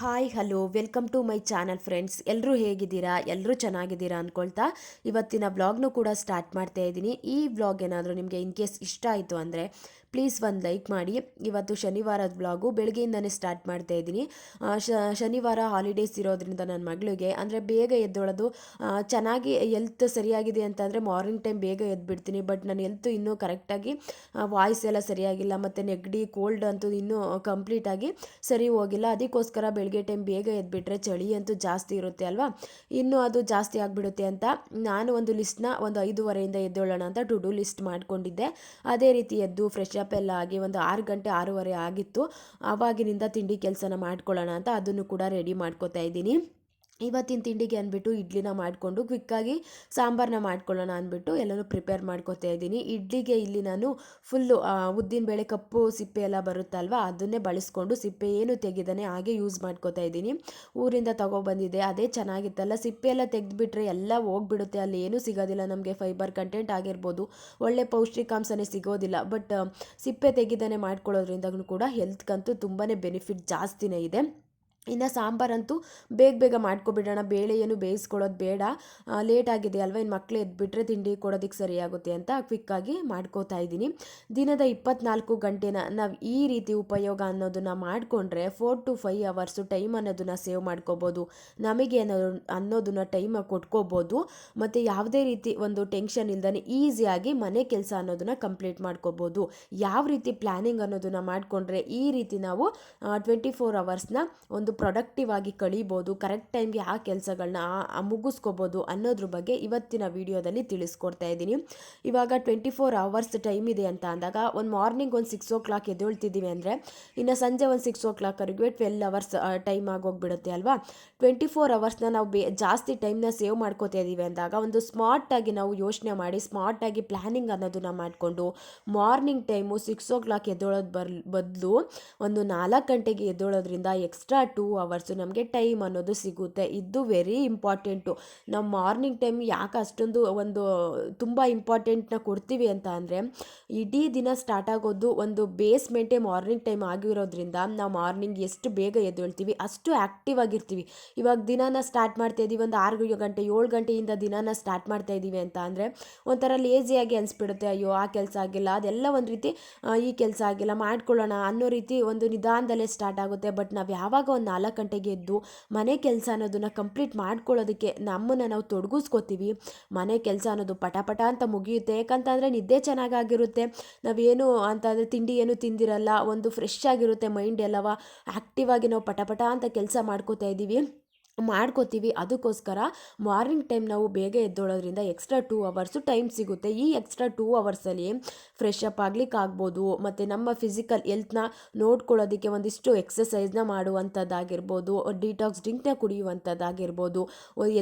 Hi hello welcome to my channel friends ಎಲ್ಲರೂ ಹೇಗಿದ್ದೀರಾ? ಎಲ್ಲರೂ ಚೆನ್ನಾಗಿದ್ದೀರಾ ಅಂದ್ಕೊಳ್ತಾ ಇವತ್ತಿನ ವ್ಲಾಗ್ನು ಕೂಡ ಸ್ಟಾರ್ಟ್ ಮಾಡ್ತಾ ಇದ್ದೀನಿ. ಈ ವ್ಲಾಗ್ ಏನಾದರೂ ನಿಮಗೆ ಇನ್ ಕೇಸ್ ಇಷ್ಟ ಆಯಿತು ಅಂದರೆ ಪ್ಲೀಸ್ ಒಂದು ಲೈಕ್ ಮಾಡಿ. ಇವತ್ತು ಶನಿವಾರದ ವ್ಲಾಗು ಬೆಳಗ್ಗೆಯಿಂದನೇ ಸ್ಟಾರ್ಟ್ ಮಾಡ್ತಾ ಇದ್ದೀನಿ. ಶನಿವಾರ ಹಾಲಿಡೇಸ್ ಇರೋದ್ರಿಂದ ನನ್ನ ಮಗಳಿಗೆ, ಅಂದರೆ ಬೇಗ ಎದ್ದೊಳೋದು ಚೆನ್ನಾಗಿ ಎಲ್ತ್ ಸರಿಯಾಗಿದೆ ಅಂತಂದರೆ ಮಾರ್ನಿಂಗ್ ಟೈಮ್ ಬೇಗ ಎದ್ಬಿಡ್ತೀನಿ. ಬಟ್ ನಾನು ಎಲ್ತ್ ಇನ್ನೂ ಕರೆಕ್ಟಾಗಿ ವಾಯ್ಸ್ ಎಲ್ಲ ಸರಿಯಾಗಿಲ್ಲ, ಮತ್ತು ನೆಗಡಿ, ಕೋಲ್ಡ್ ಅಂತೂ ಇನ್ನೂ ಕಂಪ್ಲೀಟಾಗಿ ಸರಿ ಹೋಗಿಲ್ಲ. ಅದಕ್ಕೋಸ್ಕರ ಬೆಳಗ್ಗೆ ಟೈಮ್ ಬೇಗ ಎದ್ಬಿಟ್ರೆ ಚಳಿ ಅಂತೂ ಜಾಸ್ತಿ ಇರುತ್ತೆ ಅಲ್ವಾ? ಇನ್ನೂ ಅದು ಜಾಸ್ತಿ ಆಗಿಬಿಡುತ್ತೆ ಅಂತ ನಾನು ಒಂದು ಲಿಸ್ಟ್ನ ಒಂದು ಐದೂವರೆಯಿಂದ ಎದ್ದೊಳ್ಳೋಣ ಅಂತ ಟು ಡೂ ಲಿಸ್ಟ್ ಮಾಡಿಕೊಂಡಿದ್ದೆ. ಅದೇ ರೀತಿ ಎದ್ದು ಫ್ರೆಶ್ ಅಪ್ ಎಲ್ಲ ಆಗಿ ಒಂದು ಆರು ಗಂಟೆ ಆರೂವರೆ ಆಗಿತ್ತು. ಆವಾಗಿನಿಂದ ತಿಂಡಿ ಕೆಲಸನ ಮಾಡ್ಕೊಳ್ಳೋಣ ಅಂತ ಅದನ್ನು ಕೂಡ ರೆಡಿ ಮಾಡ್ಕೋತಾ ಇದ್ದೀನಿ. ಇವತ್ತಿನ ತಿಂಡಿಗೆ ಅಂದ್ಬಿಟ್ಟು ಇಡ್ಲಿನ ಮಾಡಿಕೊಂಡು ಕ್ವಿಕ್ಕಾಗಿ ಸಾಂಬಾರನ್ನ ಮಾಡ್ಕೊಳ್ಳೋಣ ಅಂದ್ಬಿಟ್ಟು ಎಲ್ಲನೂ ಪ್ರಿಪೇರ್ ಮಾಡ್ಕೊತಾ ಇದ್ದೀನಿ. ಇಡ್ಲಿಗೆ ಇಲ್ಲಿ ನಾನು ಫುಲ್ಲು ಉದ್ದಿನಬೇಳೆ ಕಪ್ಪು ಸಿಪ್ಪೆ ಎಲ್ಲ ಬರುತ್ತಲ್ವ, ಅದನ್ನೇ ಬಳಸ್ಕೊಂಡು ಸಿಪ್ಪೆ ಏನು ತೆಗೆದಾನೆ ಹಾಗೆ ಯೂಸ್ ಮಾಡ್ಕೋತಾ ಇದ್ದೀನಿ. ಊರಿಂದ ತೊಗೊಬಂದಿದೆ, ಅದೇ ಚೆನ್ನಾಗಿತ್ತಲ್ಲ. ಸಿಪ್ಪೆ ಎಲ್ಲ ತೆಗೆದುಬಿಟ್ರೆ ಎಲ್ಲ ಹೋಗ್ಬಿಡುತ್ತೆ, ಅಲ್ಲಿ ಏನೂ ಸಿಗೋದಿಲ್ಲ. ನಮಗೆ ಫೈಬರ್ ಕಂಟೆಂಟ್ ಆಗಿರ್ಬೋದು, ಒಳ್ಳೆ ಪೌಷ್ಟಿಕಾಂಶನೇ ಸಿಗೋದಿಲ್ಲ. ಬಟ್, ಸಿಪ್ಪೆ ತೆಗೆದಾನೆ ಮಾಡ್ಕೊಳ್ಳೋದ್ರಿಂದ ಕೂಡ ಹೆಲ್ತ್ಗಂತೂ ತುಂಬಾ ಬೆನಿಫಿಟ್ ಜಾಸ್ತಿನೇ ಇದೆ. ಇನ್ನು ಸಾಂಬಾರಂತೂ ಬೇಗ ಬೇಗ ಮಾಡ್ಕೊಬಿಡೋಣ ಬೇಳೆ ಏನು ಬೇಯಿಸ್ಕೊಳ್ಳೋದು ಬೇಡ. ಲೇಟ್ ಆಗಿದೆ ಅಲ್ವಾ, ಇನ್ನು ಮಕ್ಕಳು ಎದ್ಬಿಟ್ರೆ ತಿಂಡಿ ಕೊಡೋದಕ್ಕೆ ಸರಿಯಾಗುತ್ತೆ ಅಂತ ಕ್ವಿಕ್ಕಾಗಿ ಮಾಡ್ಕೋತಾ ಇದ್ದೀನಿ. ದಿನದ ಇಪ್ಪತ್ನಾಲ್ಕು ಗಂಟೆನ ನಾವು ಈ ರೀತಿ ಉಪಯೋಗ ಅನ್ನೋದನ್ನ ಮಾಡಿಕೊಂಡ್ರೆ four to five hours time ಅನ್ನೋದನ್ನ ಸೇವ್ ಮಾಡ್ಕೋಬೋದು. ನಮಗೆ ಅನ್ನೋ, ಅನ್ನೋದನ್ನ ಟೈಮ್ ಕೊಟ್ಕೋಬೋದು. ಮತ್ತು ಯಾವುದೇ ರೀತಿ ಒಂದು ಟೆನ್ಷನ್ ಇಲ್ದೇ ಈಸಿಯಾಗಿ ಮನೆ ಕೆಲಸ ಅನ್ನೋದನ್ನ ಕಂಪ್ಲೀಟ್ ಮಾಡ್ಕೋಬೋದು. ಯಾವ ರೀತಿ ಪ್ಲ್ಯಾನಿಂಗ್ ಅನ್ನೋದನ್ನ ಮಾಡಿಕೊಂಡ್ರೆ ಈ ರೀತಿ ನಾವು ಟ್ವೆಂಟಿ ಫೋರ್ ಅವರ್ಸ್ನ ಒಂದು ಪ್ರೊಡಕ್ಟಿವ್ ಆಗಿ ಕಳೀಬೋದು ಕರೆಕ್ಟ್ ಟೈಮ್ಗೆ ಆ ಕೆಲಸಗಳನ್ನ ಮುಗಿಸ್ಕೋಬೋದು ಅನ್ನೋದ್ರ ಬಗ್ಗೆ ಇವತ್ತಿನ ವಿಡಿಯೋದಲ್ಲಿ ತಿಳಿಸ್ಕೊಡ್ತಾ ಇದ್ದೀನಿ. ಇವಾಗ ಟ್ವೆಂಟಿ ಫೋರ್ ಅವರ್ಸ್ ಟೈಮ್ ಇದೆ ಅಂತ ಅಂದಾಗ ಒಂದು ಮಾರ್ನಿಂಗ್ ಒಂದು ಸಿಕ್ಸ್ ಓ ಕ್ಲಾಕ್ ಎದ್ದೇಳ್ತಿದ್ದೀವಿ ಅಂದರೆ, ಇನ್ನು ಸಂಜೆ ಒಂದು ಸಿಕ್ಸ್ ಓ ಕ್ಲಾಕ್ವರೆಗೂ ಟ್ವೆಲ್ ಅವರ್ಸ್ ಟೈಮ್ ಆಗೋಗ್ಬಿಡುತ್ತೆ ಅಲ್ವಾ? ಟ್ವೆಂಟಿ ಫೋರ್ ಅವರ್ಸ್ನ ನಾವು ಬೇ, ಜಾಸ್ತಿ ಟೈಮ್ನ ಸೇವ್ ಮಾಡ್ಕೋತಾ ಇದ್ದೀವಿ ಅಂದಾಗ ಒಂದು ಸ್ಮಾರ್ಟಾಗಿ ನಾವು ಯೋಚನೆ ಮಾಡಿ ಸ್ಮಾರ್ಟಾಗಿ ಪ್ಲ್ಯಾನಿಂಗ್ ಅನ್ನೋದನ್ನ ಮಾಡಿಕೊಂಡು morning time six o'clock ಎದ್ದೇಳೋದು ಬರ್, ಬದಲು ಒಂದು ನಾಲ್ಕು ಗಂಟೆಗೆ ಎದ್ದೇಳೋದ್ರಿಂದ ಎಕ್ಸ್ಟ್ರಾ ಟೂ ಅವರ್ಸು ನಮಗೆ ಟೈಮ್ ಅನ್ನೋದು ಸಿಗುತ್ತೆ. ಇದು ವೆರಿ ಇಂಪಾರ್ಟೆಂಟು ನಾವು ಮಾರ್ನಿಂಗ್ ಟೈಮ್ ಯಾಕೆ ಅಷ್ಟೊಂದು ಒಂದು ತುಂಬ ಇಂಪಾರ್ಟೆಂಟ್ನ ಕೊಡ್ತೀವಿ ಅಂತ ಅಂದರೆ, ಇಡೀ ದಿನ ಸ್ಟಾರ್ಟ್ ಆಗೋದು ಒಂದು ಬೇಸ್ಮೆಂಟೇ ಮಾರ್ನಿಂಗ್ ಟೈಮ್ ಆಗಿರೋದ್ರಿಂದ ನಾವು ಮಾರ್ನಿಂಗ್ ಎಷ್ಟು ಬೇಗ ಎದ್ದೇಳ್ತೀವಿ, ಅಷ್ಟು ಆ್ಯಕ್ಟಿವ್ ಆಗಿರ್ತೀವಿ. ಇವಾಗ ದಿನಾನ ಸ್ಟಾರ್ಟ್ ಮಾಡ್ತಾ ಇದ್ದೀವಿ ಒಂದು ಆರು ಗಂಟೆ, ಏಳು ಗಂಟೆಯಿಂದ ದಿನಾನ ಸ್ಟಾರ್ಟ್ ಮಾಡ್ತಾ ಇದ್ದೀವಿ ಅಂತ ಅಂದರೆ, ಒಂಥರ ಲೇಜಿಯಾಗಿ ಅನಿಸ್ಬಿಡುತ್ತೆ. ಅಯ್ಯೋ, ಆ ಕೆಲಸ ಆಗಿಲ್ಲ, ಅದೆಲ್ಲ ಒಂದು ರೀತಿ ಈ ಕೆಲಸ ಆಗಿಲ್ಲ, ಮಾಡ್ಕೊಳ್ಳೋಣ ಅನ್ನೋ ರೀತಿ ಒಂದು ನಿಧಾನದಲ್ಲೇ ಸ್ಟಾರ್ಟ್ ಆಗುತ್ತೆ. ಬಟ್ ನಾವು ಯಾವಾಗ ಒಂದು ನಾಲ್ಕು ಗಂಟೆಗೆ ಎದ್ದು ಮನೆ ಕೆಲಸ ಅನ್ನೋದನ್ನು ಕಂಪ್ಲೀಟ್ ಮಾಡ್ಕೊಳ್ಳೋದಕ್ಕೆ ನಮ್ಮನ್ನು ನಾವು ತೊಡಗಿಸ್ಕೋತೀವಿ. ಮನೆ ಕೆಲಸ ಅನ್ನೋದು ಪಟ ಪಟ ಅಂತ ಮುಗಿಯುತ್ತೆ. ಯಾಕಂತಂದರೆ ನಿದ್ದೆ ಚೆನ್ನಾಗಾಗಿರುತ್ತೆ. ನಾವೇನು ಅಂತಂದರೆ ತಿಂಡಿ ಏನು ತಿಂದಿರಲ್ಲ. ಒಂದು ಫ್ರೆಶ್ ಆಗಿರುತ್ತೆ ಮೈಂಡ್ ಎಲ್ಲವ. ಆ್ಯಕ್ಟಿವ್ ಆಗಿ ನಾವು ಪಟಪಟ ಪಟ ಅಂತ ಕೆಲಸ ಮಾಡ್ಕೋತಾ ಇದ್ದೀವಿ. ಮಾಡ್ಕೋತೀವಿ. ಅದಕ್ಕೋಸ್ಕರ ಮಾರ್ನಿಂಗ್ ಟೈಮ್ ನಾವು ಬೇಗ ಎದ್ದೋಳೋದ್ರಿಂದ ಎಕ್ಸ್ಟ್ರಾ ಟೂ ಅವರ್ಸು ಟೈಮ್ ಸಿಗುತ್ತೆ. ಈ ಎಕ್ಸ್ಟ್ರಾ ಟೂ ಅವರ್ಸಲ್ಲಿ ಫ್ರೆಶ್ ಅಪ್ ಆಗ್ಲಿಕ್ಕೆ ಆಗ್ಬೋದು. ಮತ್ತು ನಮ್ಮ ಫಿಸಿಕಲ್ ಹೆಲ್ತ್ನ ನೋಡ್ಕೊಳ್ಳೋದಕ್ಕೆ ಒಂದಿಷ್ಟು ಎಕ್ಸಸೈಸ್ನ ಮಾಡುವಂಥದ್ದಾಗಿರ್ಬೋದು. ಡಿಟಾಕ್ಸ್ ಡ್ರಿಂಕ್ನ ಕುಡಿಯುವಂಥದ್ದಾಗಿರ್ಬೋದು.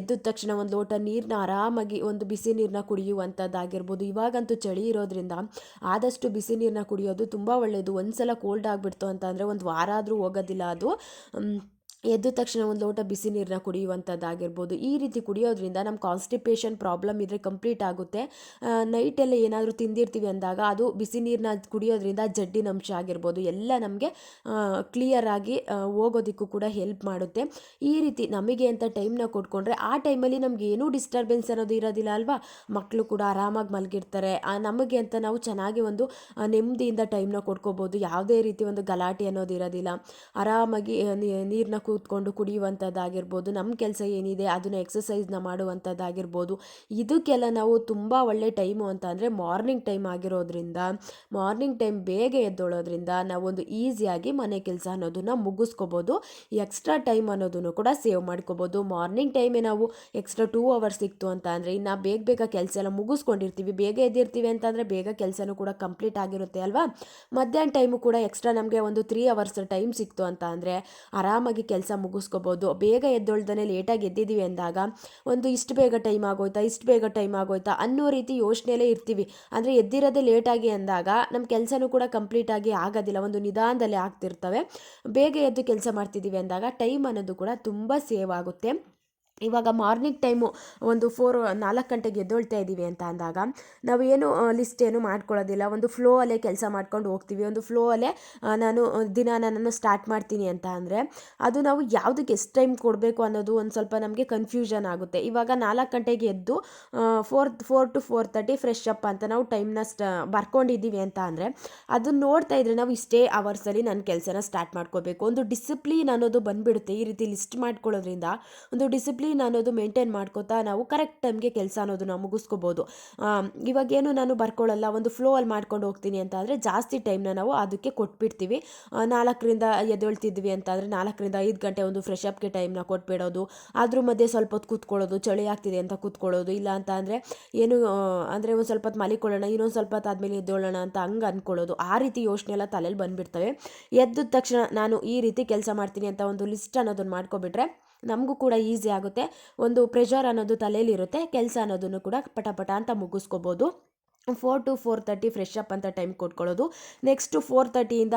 ಎದ್ದ ತಕ್ಷಣ ಒಂದು ಲೋಟ ನೀರನ್ನ ಆರಾಮಾಗಿ ಒಂದು ಬಿಸಿ ನೀರನ್ನ ಕುಡಿಯುವಂಥದ್ದಾಗಿರ್ಬೋದು. ಇವಾಗಂತೂ ಚಳಿ ಇರೋದ್ರಿಂದ ಆದಷ್ಟು ಬಿಸಿ ನೀರನ್ನ ಕುಡಿಯೋದು ತುಂಬ ಒಳ್ಳೆಯದು ಒಂದು ಸಲ ಕೋಲ್ಡ್ ಆಗಿಬಿಡ್ತು ಅಂತಂದರೆ ಒಂದು ವಾರ ಆದರೂ ಹೋಗೋದಿಲ್ಲ ಅದು. ಎದ್ದ ತಕ್ಷಣ ಒಂದು ಲೋಟ ಬಿಸಿ ನೀರನ್ನ ಕುಡಿಯುವಂಥದ್ದಾಗಿರ್ಬೋದು. ಈ ರೀತಿ ಕುಡಿಯೋದ್ರಿಂದ ನಮ್ಮ ಕಾನ್ಸ್ಟಿಪೇಷನ್ ಪ್ರಾಬ್ಲಮ್ ಇದ್ದರೆ ಕಂಪ್ಲೀಟ್ ಆಗುತ್ತೆ. ನೈಟೆಲ್ಲ ಏನಾದರೂ ತಿಂದಿರ್ತೀವಿ ಅಂದಾಗ ಅದು ಬಿಸಿ ನೀರನ್ನ ಕುಡಿಯೋದ್ರಿಂದ ಜಡ್ಡಿನ ಅಂಶ ಆಗಿರ್ಬೋದು. ಎಲ್ಲ ನಮಗೆ ಕ್ಲಿಯರ್ ಆಗಿ ಹೋಗೋದಕ್ಕೂ ಕೂಡ ಹೆಲ್ಪ್ ಮಾಡುತ್ತೆ. ಈ ರೀತಿ ನಮಗೆ ಅಂತ ಟೈಮ್ನ ಕೊಟ್ಕೊಂಡ್ರೆ ಆ ಟೈಮಲ್ಲಿ ನಮ್ಗೆ ಏನೂ ಡಿಸ್ಟರ್ಬೆನ್ಸ್ ಅನ್ನೋದು ಇರೋದಿಲ್ಲ ಅಲ್ವಾ? ಮಕ್ಕಳು ಕೂಡ ಆರಾಮಾಗಿ ಮಲಗಿರ್ತಾರೆ. ನಮಗೆ ಅಂತ ನಾವು ಚೆನ್ನಾಗಿ ಒಂದು ನೆಮ್ಮದಿಯಿಂದ ಟೈಮ್ನ ಕೊಟ್ಕೋಬೋದು. ಯಾವುದೇ ರೀತಿ ಒಂದು ಗಲಾಟೆ ಅನ್ನೋದು ಇರೋದಿಲ್ಲ. ಆರಾಮಾಗಿ ನೀರನ್ನ ಕೂತ್ಕೊಂಡು ಕುಡಿಯುವಂಥದ್ದಾಗಿರ್ಬೋದು, ನಮ್ಮ ಕೆಲಸ ಏನಿದೆ ಅದನ್ನು ಎಕ್ಸಸೈಸ್ನ ಮಾಡುವಂಥದ್ದಾಗಿರ್ಬೋದು, ಇದಕ್ಕೆಲ್ಲ ನಾವು ತುಂಬ ಒಳ್ಳೆ ಟೈಮು ಅಂತ ಅಂದರೆ ಮಾರ್ನಿಂಗ್ ಟೈಮ್ ಆಗಿರೋದ್ರಿಂದ ಮಾರ್ನಿಂಗ್ ಟೈಮ್ ಬೇಗ ಎದ್ದೊಳೋದ್ರಿಂದ ನಾವೊಂದು ಈಸಿಯಾಗಿ ಮನೆ ಕೆಲಸ ಅನ್ನೋದನ್ನು ಮುಗಿಸ್ಕೋಬೋದು ಎಕ್ಸ್ಟ್ರಾ ಟೈಮ್ ಅನ್ನೋದನ್ನು ಕೂಡ ಸೇವ್ ಮಾಡ್ಕೋಬೋದು. ಮಾರ್ನಿಂಗ್ ಟೈಮೇ ನಾವು ಎಕ್ಸ್ಟ್ರಾ ಟೂ ಅವರ್ಸ್ ಸಿಕ್ತು ಅಂತ ಅಂದರೆ ಇನ್ನು ಬೇಗ ಬೇಗ ಕೆಲಸ ಎಲ್ಲ ಮುಗಿಸ್ಕೊಂಡಿರ್ತೀವಿ. ಬೇಗ ಎದ್ದಿರ್ತೀವಿ ಅಂತಂದರೆ ಬೇಗ ಕೆಲಸನೂ ಕೂಡ ಕಂಪ್ಲೀಟ್ ಆಗಿರುತ್ತೆ ಅಲ್ವಾ? ಮಧ್ಯಾಹ್ನ ಟೈಮು ಕೂಡ ಎಕ್ಸ್ಟ್ರಾ ನಮಗೆ ಒಂದು ತ್ರೀ ಅವರ್ಸ್ ಟೈಮ್ ಸಿಕ್ತು ಅಂತ ಅಂದರೆ ಆರಾಮಾಗಿ ಕೆಲಸ ಮುಗಿಸ್ಕೋಬೋದು. ಬೇಗ ಎದ್ದೊಳ್ದನೆ ಲೇಟಾಗಿ ಎದ್ದಿದ್ದೀವಿ ಅಂದಾಗ ಒಂದು ಇಷ್ಟು ಬೇಗ ಟೈಮ್ ಆಗೋಯ್ತಾ, ಇಷ್ಟು ಬೇಗ ಟೈಮ್ ಆಗೋಯ್ತಾ ಅನ್ನೋ ರೀತಿ ಯೋಚನೆಯಲ್ಲೇ ಇರ್ತೀವಿ. ಅಂದರೆ ಎದ್ದಿರೋದೇ ಲೇಟಾಗಿ ಅಂದಾಗ ನಮ್ಮ ಕೆಲಸನೂ ಕೂಡ ಕಂಪ್ಲೀಟಾಗಿ ಆಗೋದಿಲ್ಲ, ಒಂದು ನಿಧಾನದಲ್ಲಿ ಆಗ್ತಿರ್ತವೆ. ಬೇಗ ಎದ್ದು ಕೆಲಸ ಮಾಡ್ತಿದ್ದೀವಿ ಅಂದಾಗ ಟೈಮ್ ಅನ್ನೋದು ಕೂಡ ತುಂಬ ಸೇವ್ ಆಗುತ್ತೆ. ಇವಾಗ ಮಾರ್ನಿಂಗ್ ಟೈಮು ಒಂದು ಫೋರ್, ನಾಲ್ಕು ಗಂಟೆಗೆ ಎದ್ದೊಳ್ತಾ ಇದ್ದೀವಿ ಅಂತ ಅಂದಾಗ ನಾವು ಏನು ಲಿಸ್ಟ್ ಏನು ಮಾಡ್ಕೊಳ್ಳೋದಿಲ್ಲ. ಒಂದು ಫ್ಲೋ ಅಲ್ಲೇ ಕೆಲಸ ಮಾಡ್ಕೊಂಡು ಹೋಗ್ತೀವಿ. ಒಂದು ಫ್ಲೋ ಅಲ್ಲೇ ನಾನು ದಿನ ನಾನು ಸ್ಟಾರ್ಟ್ ಮಾಡ್ತೀನಿ ಅಂತ ಅಂದರೆ ಅದು ನಾವು ಯಾವುದಕ್ಕೆ ಎಷ್ಟು ಟೈಮ್ ಕೊಡಬೇಕು ಅನ್ನೋದು ಒಂದು ಸ್ವಲ್ಪ ನಮಗೆ ಕನ್ಫ್ಯೂಷನ್ ಆಗುತ್ತೆ. ಇವಾಗ ನಾಲ್ಕು ಗಂಟೆಗೆ ಎದ್ದು four four to four thirty fresh up ಅಂತ ನಾವು ಟೈಮ್ನ ಸ್ಟ ಬರ್ಕೊಂಡಿದ್ದೀವಿ ಅಂತ ಅಂದರೆ ಅದನ್ನ ನೋಡ್ತಾ ಇದ್ರೆ ನಾವು ಇಷ್ಟೇ ಅವರ್ಸಲ್ಲಿ ನನ್ನ ಕೆಲಸನ ಸ್ಟಾರ್ಟ್ ಮಾಡ್ಕೋಬೇಕು. ಒಂದು ಡಿಸಿಪ್ಲಿನ್ ಅನ್ನೋದು ಬಂದ್ಬಿಡುತ್ತೆ. ಈ ರೀತಿ ಲಿಸ್ಟ್ ಮಾಡ್ಕೊಳ್ಳೋದ್ರಿಂದ ಒಂದು ಡಿಸಿಪ್ಲಿನ್ ಅನ್ನೋದು ಮೇಂಟೈನ್ ಮಾಡ್ಕೋತಾ ನಾವು ಕರೆಕ್ಟ್ ಟೈಮ್ಗೆ ಕೆಲಸ ಅನ್ನೋದನ್ನ ಮುಗಿಸ್ಕೋಬೋದು. ಇವಾಗೇನು ನಾನು ಬರ್ಕೊಳ್ಳಲ್ಲ ಒಂದು ಫ್ಲೋ ಅಲ್ಲಿ ಮಾಡ್ಕೊಂಡು ಹೋಗ್ತೀನಿ ಅಂತ ಅಂದರೆ ಜಾಸ್ತಿ ಟೈಮ್ನ ನಾವು ಅದಕ್ಕೆ ಕೊಟ್ಬಿಡ್ತೀವಿ. ನಾಲ್ಕರಿಂದ ಎದ್ದೇಳ್ತಿದ್ವಿ ಅಂತ ಅಂದರೆ ನಾಲ್ಕರಿಂದ ಐದು ಗಂಟೆ ಒಂದು ಫ್ರೆಶ್ ಅಪ್ಗೆ ಟೈಮ್ನ ಕೊಟ್ಬಿಡೋದು. ಅದ್ರ ಮಧ್ಯೆ ಸ್ವಲ್ಪ ಹೊತ್ತು ಕೂತ್ಕೊಳ್ಳೋದು, ಚಳಿ ಆಗ್ತಿದೆ ಅಂತ ಕೂತ್ಕೊಳ್ಳೋದು, ಇಲ್ಲ ಅಂತ ಅಂದರೆ ಏನು ಅಂದರೆ ಒಂದು ಸ್ವಲ್ಪ ಹೊತ್ತು ಮಲಿಕೊಳ್ಳೋಣ, ಇನ್ನೊಂದು ಸ್ವಲ್ಪ ಹೊತ್ತು ಆದಮೇಲೆ ಎದ್ದೇಳೋಣ ಅಂತ ಹಂಗೆ ಅಂದ್ಕೊಳ್ಳೋದು ಆ ರೀತಿ ಯೋಚನೆ ಎಲ್ಲ ತಲೆಯಲ್ಲಿ ಬಂದುಬಿಡ್ತವೆ. ಎದ್ದ ತಕ್ಷಣ ನಾನು ಈ ರೀತಿ ಕೆಲಸ ಮಾಡ್ತೀನಿ ಅಂತ ಒಂದು ಲಿಸ್ಟ್ ಅನ್ನೋದನ್ನು ಮಾಡ್ಕೊಬಿಟ್ರೆ ನಮಗೂ ಕೂಡ ಈಸಿ ಆಗುತ್ತೆ. ಒಂದು ಪ್ರೆಷರ್ ಅನ್ನೋದು ತಲೆಯಲ್ಲಿರುತ್ತೆ, ಕೆಲಸ ಅನ್ನೋದನ್ನು ಕೂಡ ಪಟ ಪಟ ಅಂತ ಮುಗಿಸ್ಕೋಬೋದು. Four to four thirty fresh up ಅಂತ ಟೈಮ್ ಕೊಟ್ಕೊಳ್ಳೋದು. ನೆಕ್ಸ್ಟು ಫೋರ್ ತರ್ಟಿಯಿಂದ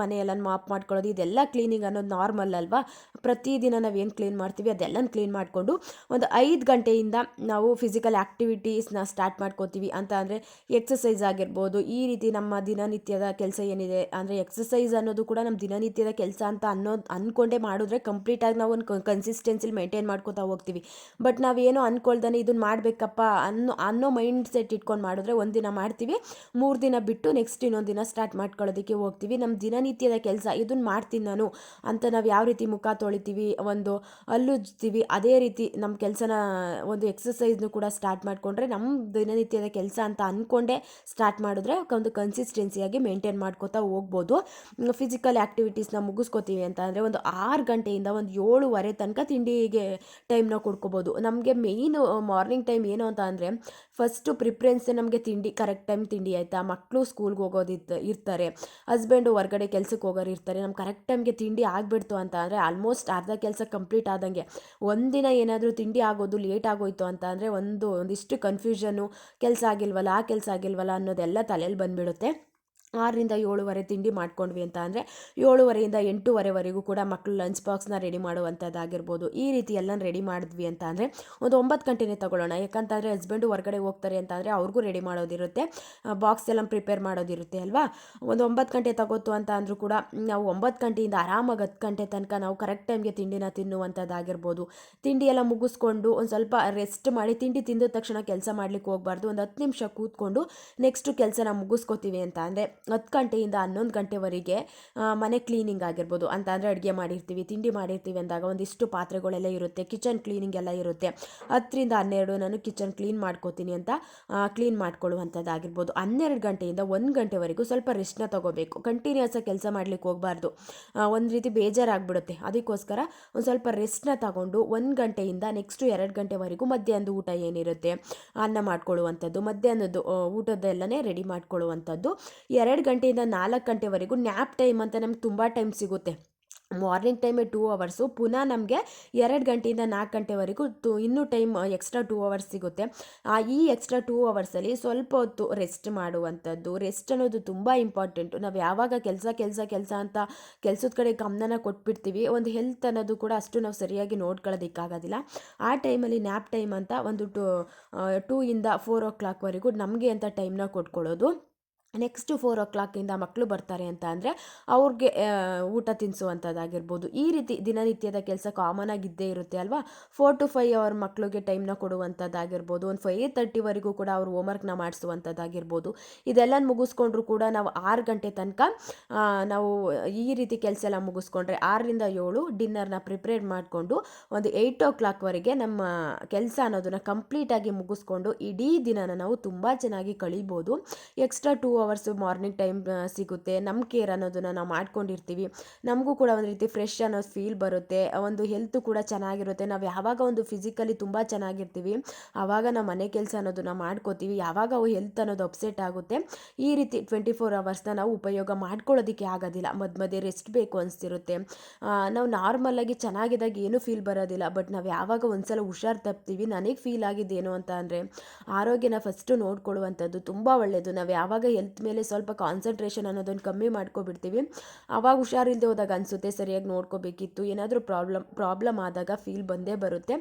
ಮನೆಯೆಲ್ಲ ಮಾಪ್ ಮಾಡ್ಕೊಳ್ಳೋದು. ಇದೆಲ್ಲ ಕ್ಲೀನಿಂಗ್ ಅನ್ನೋದು ನಾರ್ಮಲ್ ಅಲ್ವಾ? ಪ್ರತಿದಿನ ನಾವು ಏನು ಕ್ಲೀನ್ ಮಾಡ್ತೀವಿ ಅದೆಲ್ಲ ಕ್ಲೀನ್ ಮಾಡಿಕೊಂಡು, ಒಂದು ಐದು ಗಂಟೆಯಿಂದ ನಾವು ಫಿಸಿಕಲ್ ಆ್ಯಕ್ಟಿವಿಟೀಸ್ನ ಸ್ಟಾರ್ಟ್ ಮಾಡ್ಕೋತೀವಿ. ಅಂತ ಅಂದರೆ ಎಕ್ಸಸೈಸ್ ಆಗಿರ್ಬೋದು, ಈ ರೀತಿ ನಮ್ಮ ದಿನನಿತ್ಯದ ಕೆಲಸ ಏನಿದೆ ಅಂದರೆ ಎಕ್ಸಸೈಸ್ ಅನ್ನೋದು ಕೂಡ ನಮ್ಮ ದಿನನಿತ್ಯದ ಕೆಲಸ ಅಂತ ಅನ್ನೋದು ಅಂದ್ಕೊಂಡೇ ಮಾಡಿದ್ರೆ ಕಂಪ್ಲೀಟಾಗಿ ನಾವು ಒಂದು ಕನ್ಸಿಸ್ಟೆನ್ಸಿಲಿ ಮೇಂಟೈನ್ ಮಾಡ್ಕೋತಾ ಹೋಗ್ತೀವಿ. ಬಟ್ ನಾವೇನೋ ಅಂದ್ಕೊಳ್ದಾನೆ ಇದನ್ನ ಮಾಡಬೇಕಪ್ಪ ಅನ್ನೋ ಅನ್ನೋ ಮೈಂಡ್ ಸೆಟ್ ಇಟ್ಕೊಂಡು ಮಾಡಿದ್ರೆ ಒಂದಿನ ಮಾಡ್ತೀವಿ. ಮೂರು ದಿನ ಬಿಟ್ಟು ನೆಕ್ಸ್ಟ್ ಇನ್ನೊಂದು ದಿನ ಸ್ಟಾರ್ಟ್ ಮಾಡ್ಕೊಳ್ಳೋದಕ್ಕೆ ಹೋಗ್ತೀವಿ. ನಮ್ಮ ದಿನನಿತ್ಯದ ಕೆಲಸ ಇದನ್ನ ಮಾಡ್ತೀನಿ ನಾನು ಅಂತ ನಾವು ಯಾವ ರೀತಿ ಮುಖ ತೊಳಿತೀವಿ, ಒಂದು ಅಲ್ಲುಜ್ತೀವಿ, ಅದೇ ರೀತಿ ನಮ್ಮ ಕೆಲಸನ ಒಂದು ಎಕ್ಸಸೈಸ್ನು ಕೂಡ ಸ್ಟಾರ್ಟ್ ಮಾಡಿಕೊಂಡ್ರೆ ನಮ್ಮ ದಿನನಿತ್ಯದ ಕೆಲಸ ಅಂತ ಅಂದ್ಕೊಂಡೇ ಸ್ಟಾರ್ಟ್ ಮಾಡಿದ್ರೆ ಒಂದು ಕನ್ಸಿಸ್ಟೆನ್ಸಿಯಾಗಿ ಮೇಂಟೈನ್ ಮಾಡ್ಕೋತಾ ಹೋಗ್ಬೋದು. ಫಿಸಿಕಲ್ ಆ್ಯಕ್ಟಿವಿಟೀಸ್ನ ಮುಗಿಸ್ಕೋತೀವಿ ಅಂತ ಅಂದರೆ ಒಂದು ಆರು ಗಂಟೆಯಿಂದ ಒಂದು ಏಳುವರೆ ತನಕ ತಿಂಡಿಗೆ ಟೈಮ್ನ ಕೊಡ್ಕೋಬೋದು. ನಮಗೆ ಮೇಯ್ನು ಮಾರ್ನಿಂಗ್ ಟೈಮ್ ಏನು ಅಂತ ಅಂದರೆ ಫಸ್ಟು ಪ್ರಿಫರೆನ್ಸ್ ನಮಗೆ ತಿಂಡಿ ಕರೆಕ್ಟ್ ಟೈಮ್ ತಿಂಡಿ ಆಯಿತಾ? ಮಕ್ಕಳು ಸ್ಕೂಲ್ಗೆ ಹೋಗೋದಿತ್ತು ಇರ್ತಾರೆ. ಹಸ್ಬೆಂಡು ಹೊರಗಡೆ ಕೆಲ್ಸಕ್ಕೆ ಹೋಗೋರು ಇರ್ತಾರೆ. ನಮ್ಮ ಕರೆಕ್ಟ್ ಟೈಮ್ಗೆ ತಿಂಡಿ ಆಗಿಬಿಡ್ತು ಅಂತ ಅಂದರೆ ಆಲ್ಮೋಸ್ಟ್ ಅರ್ಧ ಕೆಲಸ ಕಂಪ್ಲೀಟ್ ಆದಂಗೆ. ಒಂದಿನ ಏನಾದರೂ ತಿಂಡಿ ಆಗೋದು ಲೇಟ್ ಆಗೋಯ್ತು ಅಂತ ಅಂದರೆ ಒಂದು, ಒಂದಿಷ್ಟು ಕನ್ಫ್ಯೂಷನು ಕೆಲಸ ಆಗಿಲ್ವಲ್ಲ, ಆ ಕೆಲಸ ಆಗಿಲ್ವಲ್ಲ ಅನ್ನೋದೆಲ್ಲ ತಲೆಯಲ್ಲಿ ಬಂದುಬಿಡುತ್ತೆ. ಆರರಿಂದ ಏಳುವರೆ ತಿಂಡಿ ಮಾಡ್ಕೊಂಡ್ವಿ ಅಂತ ಅಂದರೆ ಏಳುವರೆಯಿಂದ ಎಂಟೂವರೆವರೆಗೂ ಕೂಡ ಮಕ್ಕಳು ಲಂಚ್ ಬಾಕ್ಸ್ನ ರೆಡಿ ಮಾಡುವಂಥದ್ದಾಗಿರ್ಬೋದು ಈ ರೀತಿ ಎಲ್ಲ ರೆಡಿ ಮಾಡಿದ್ವಿ ಅಂತ ಅಂದರೆ ಒಂದು ಒಂಬತ್ತು ಗಂಟೆನೇ ತಗೊಳ್ಳೋಣ. ಯಾಕಂತಂದರೆ ಹಸ್ಬೆಂಡು ಹೊರಗಡೆ ಹೋಗ್ತಾರೆ ಅಂತ ಅಂದರೆ ಅವ್ರಿಗೂ ರೆಡಿ ಮಾಡೋದಿರುತ್ತೆ. ಬಾಕ್ಸ್ ಎಲ್ಲ ಪ್ರಿಪೇರ್ ಮಾಡೋದಿರುತ್ತೆ ಅಲ್ವಾ? ಒಂದು ಒಂಬತ್ತು ಗಂಟೆ ತಗೋತು ಅಂತ ಅಂದರೂ ಕೂಡ ನಾವು ಒಂಬತ್ತು ಗಂಟೆಯಿಂದ ಆರಾಮಾಗಿ ಹತ್ತು ಗಂಟೆ ತನಕ ನಾವು ಕರೆಕ್ಟ್ ಟೈಮ್ಗೆ ತಿಂಡಿನ ತಿನ್ನುವಂಥದ್ದಾಗಿರ್ಬೋದು ತಿಂಡಿ ಎಲ್ಲ ಮುಗಿಸ್ಕೊಂಡು ಒಂದು ಸ್ವಲ್ಪ ರೆಸ್ಟ್ ಮಾಡಿ, ತಿಂಡಿ ತಿಂದ ತಕ್ಷಣ ಕೆಲಸ ಮಾಡ್ಲಿಕ್ಕೆ ಹೋಗಬಾರ್ದು. ಒಂದು ಹತ್ತು ನಿಮಿಷ ಕೂತ್ಕೊಂಡು ನೆಕ್ಸ್ಟು ಕೆಲಸನ ಮುಗಿಸ್ಕೋತೀವಿ ಅಂತ ಅಂದರೆ ಹತ್ತು ಗಂಟೆಯಿಂದ ಹನ್ನೊಂದು ಗಂಟೆವರೆಗೆ ಮನೆ ಕ್ಲೀನಿಂಗ್ ಆಗಿರ್ಬೋದು. ಅಂತ ಅಂದರೆ ಅಡುಗೆ ಮಾಡಿರ್ತೀವಿ, ತಿಂಡಿ ಮಾಡಿರ್ತೀವಿ ಅಂದಾಗ ಒಂದಿಷ್ಟು ಪಾತ್ರೆಗಳೆಲ್ಲ ಇರುತ್ತೆ ಕಿಚನ್ ಕ್ಲೀನಿಂಗ್ ಎಲ್ಲ ಇರುತ್ತೆ. ಹತ್ತರಿಂದ ಹನ್ನೆರಡು ನಾನು ಕಿಚನ್ ಕ್ಲೀನ್ ಮಾಡ್ಕೋತೀನಿ ಅಂತ ಕ್ಲೀನ್ ಮಾಡ್ಕೊಳ್ಳುವಂಥದ್ದಾಗಿರ್ಬೋದು. ಹನ್ನೆರಡು ಗಂಟೆಯಿಂದ ಒಂದು ಗಂಟೆವರೆಗೂ ಸ್ವಲ್ಪ ರೆಸ್ಟ್ನ ತಗೋಬೇಕು. ಕಂಟಿನ್ಯೂಸ್ ಕೆಲಸ ಮಾಡ್ಲಿಕ್ಕೆ ಹೋಗಬಾರ್ದು. ಒಂದು ರೀತಿ ಬೇಜಾರಾಗ್ಬಿಡುತ್ತೆ. ಅದಕ್ಕೋಸ್ಕರ ಒಂದು ಸ್ವಲ್ಪ ರೆಸ್ಟ್ನ ತಗೊಂಡು ಒಂದು ಗಂಟೆಯಿಂದ ನೆಕ್ಸ್ಟು ಎರಡು ಗಂಟೆವರೆಗೂ ಮಧ್ಯಾಹ್ನದ ಊಟ ಏನಿರುತ್ತೆ, ಅನ್ನ ಮಾಡ್ಕೊಳ್ಳುವಂಥದ್ದು ಊಟದ ಊಟದ್ದೆಲ್ಲನೇ ರೆಡಿ ಮಾಡ್ಕೊಳ್ಳುವಂಥದ್ದು. ಎರಡು ಗಂಟೆಯಿಂದ ನಾಲ್ಕು ಗಂಟೆವರೆಗೂ ನ್ಯಾಪ್ ಟೈಮ್ ಅಂತ ನಮ್ಗೆ ತುಂಬ ಟೈಮ್ ಸಿಗುತ್ತೆ. ಮಾರ್ನಿಂಗ್ ಟೈಮೇ ಟೂ ಅವರ್ಸು, ಪುನಃ ನಮಗೆ ಎರಡು ಗಂಟೆಯಿಂದ ನಾಲ್ಕು ಗಂಟೆವರೆಗೂ ತು ಇನ್ನೂ ಟೈಮ್ ಎಕ್ಸ್ಟ್ರಾ ಟೂ ಅವರ್ಸ್ ಸಿಗುತ್ತೆ. ಈ ಎಕ್ಸ್ಟ್ರಾ ಟೂ ಅವರ್ಸಲ್ಲಿ ಸ್ವಲ್ಪ ಹೊತ್ತು ರೆಸ್ಟ್ ಮಾಡುವಂಥದ್ದು, ರೆಸ್ಟ್ ಅನ್ನೋದು ತುಂಬ ಇಂಪಾರ್ಟೆಂಟು. ನಾವು ಯಾವಾಗ ಕೆಲಸ ಕೆಲಸ ಕೆಲಸ ಅಂತ ಕೆಲಸದ ಕಡೆ ಗಮನನ ಕೊಟ್ಬಿಡ್ತೀವಿ, ಒಂದು ಹೆಲ್ತ್ ಅನ್ನೋದು ಕೂಡ ಅಷ್ಟು ನಾವು ಸರಿಯಾಗಿ ನೋಡ್ಕೊಳ್ಳೋದಕ್ಕಾಗೋದಿಲ್ಲ ಆ ಟೈಮಲ್ಲಿ ನ್ಯಾಪ್ ಟೈಮ್ ಅಂತ ಒಂದು ಟೂ ಟೂ ಇಂದ ಫೋರ್ ಓ ಕ್ಲಾಕ್ವರೆಗೂ ನಮಗೆ ಅಂತ ಟೈಮ್ನ ಕೊಟ್ಕೊಳ್ಳೋದು. ನೆಕ್ಸ್ಟು ಫೋರ್ ಓ ಕ್ಲಾಕಿಂದ ಮಕ್ಕಳು ಬರ್ತಾರೆ ಅಂತ ಅಂದರೆ ಅವ್ರಿಗೆ ಊಟ ತಿನ್ನಿಸುವಂಥದ್ದಾಗಿರ್ಬೋದು ಈ ರೀತಿ ದಿನನಿತ್ಯದ ಕೆಲಸ ಕಾಮನ್ ಆಗಿ ಇದ್ದೇ ಇರುತ್ತೆ ಅಲ್ವಾ? ಫೋರ್ ಟು ಫೈವ್ ಅವರ್ ಮಕ್ಕಳಿಗೆ ಟೈಮ್ನ ಕೊಡುವಂಥದ್ದಾಗಿರ್ಬೋದು ಒಂದು ಫೈವ್ ತರ್ಟಿವರೆಗೂ ಕೂಡ ಅವ್ರು ಹೋಮ್ವರ್ಕ್ನ ಮಾಡಿಸುವಂಥದ್ದಾಗಿರ್ಬೋದು ಇದೆಲ್ಲ ಮುಗಿಸ್ಕೊಂಡ್ರು ಕೂಡ ನಾವು ಆರು ಗಂಟೆ ತನಕ ನಾವು ಈ ರೀತಿ ಕೆಲಸ ಎಲ್ಲ ಮುಗಿಸ್ಕೊಂಡ್ರೆ ಆರರಿಂದ ಏಳು ಡಿನ್ನರ್ನ ಪ್ರಿಪೇರ್ ಮಾಡಿಕೊಂಡು ಒಂದು ಏಯ್ಟ್ ಓ ಕ್ಲಾಕ್ವರೆಗೆ ನಮ್ಮ ಕೆಲಸ ಅನ್ನೋದನ್ನು ಕಂಪ್ಲೀಟಾಗಿ ಮುಗಿಸ್ಕೊಂಡು ಇಡೀ ದಿನನ ನಾವು ತುಂಬ ಚೆನ್ನಾಗಿ ಕಳಿಬೋದು. Extra two hours morning time ಸಿಗುತ್ತೆ. ನಮ್ಮ ಕೇರ್ ಅನ್ನೋದನ್ನು ನಾವು ಮಾಡ್ಕೊಂಡಿರ್ತೀವಿ. ನಮಗೂ ಕೂಡ ಒಂದು ರೀತಿ ಫ್ರೆಶ್ ಅನ್ನೋದು ಫೀಲ್ ಬರುತ್ತೆ. ಒಂದು ಹೆಲ್ತ್ ಕೂಡ ಚೆನ್ನಾಗಿರುತ್ತೆ. ನಾವು ಯಾವಾಗ ಒಂದು ಫಿಸಿಕಲಿ ತುಂಬ ಚೆನ್ನಾಗಿರ್ತೀವಿ ಆವಾಗ ನಾವು ಮನೆ ಕೆಲಸ ಅನ್ನೋದನ್ನ ಮಾಡ್ಕೋತೀವಿ, ಯಾವಾಗ ಅವು ಹೆಲ್ತ್ ಅನ್ನೋದು ಅಪ್ಸೆಟ್ ಆಗುತ್ತೆ, ಈ ರೀತಿ ಟ್ವೆಂಟಿ ಫೋರ್ ಅವರ್ಸ್ನ ನಾವು ಉಪಯೋಗ ಮಾಡ್ಕೊಳ್ಳೋದಕ್ಕೆ ಆಗೋದಿಲ್ಲ. ಮಧ್ಯ ಮಧ್ಯೆ ರೆಸ್ಟ್ ಬೇಕು ಅನಿಸ್ತಿರುತ್ತೆ ನಾವು ನಾರ್ಮಲಾಗಿ ಚೆನ್ನಾಗಿದ್ದಾಗ ಏನೂ ಫೀಲ್ ಬರೋದಿಲ್ಲ. ಬಟ್ ನಾವು ಯಾವಾಗ ಒಂದ್ಸಲ ಹುಷಾರು ತಪ್ತೀವಿ, ನನಗೆ ಫೀಲ್ ಆಗಿದ್ದೇನು ಅಂತ ಅಂದರೆ, ಆರೋಗ್ಯನ ಫಸ್ಟು ನೋಡ್ಕೊಳ್ಳುವಂಥದ್ದು ತುಂಬ ಒಳ್ಳೆಯದು ನಾವು ಯಾವಾಗ ಹೆಲ್ತ್ ಮೇಲೆ ಸ್ವಲ್ಪ ಕಾನ್ಸಂಟ್ರೇಷನ್ ಅನ್ನೋದನ್ನು ಕಮ್ಮಿ ಮಾಡ್ಕೊಬಿಡ್ತೀವಿ. ಆವಾಗ ಹುಷಾರಿಲ್ಲದೆ ಹೋದಾಗ ಅನಿಸುತ್ತೆ ಸರಿಯಾಗಿ ನೋಡ್ಕೋಬೇಕಿತ್ತು, ಏನಾದರೂ ಪ್ರಾಬ್ಲಮ್ ಪ್ರಾಬ್ಲಮ್ ಆದಾಗ ಫೀಲ್ ಬಂದೇ ಬರುತ್ತೆ.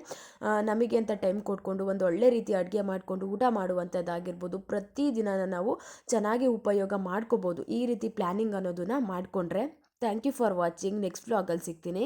ನಮಗೆ ಅಂತ ಟೈಮ್ ಕೊಟ್ಕೊಂಡು ಒಂದು ಒಳ್ಳೆ ರೀತಿ ಅಡುಗೆ ಮಾಡಿಕೊಂಡು ಊಟ ಮಾಡುವಂಥದ್ದಾಗಿರ್ಬೋದು ಪ್ರತಿದಿನ ನಾವು ಚೆನ್ನಾಗಿ ಉಪಯೋಗ ಮಾಡ್ಕೋಬೋದು ಈ ರೀತಿ ಪ್ಲ್ಯಾನಿಂಗ್ ಅನ್ನೋದನ್ನ ಮಾಡಿಕೊಂಡ್ರೆ. Thank you for watching next ವ್ಲಾಗಲ್ಲಿ ಸಿಗ್ತೀನಿ.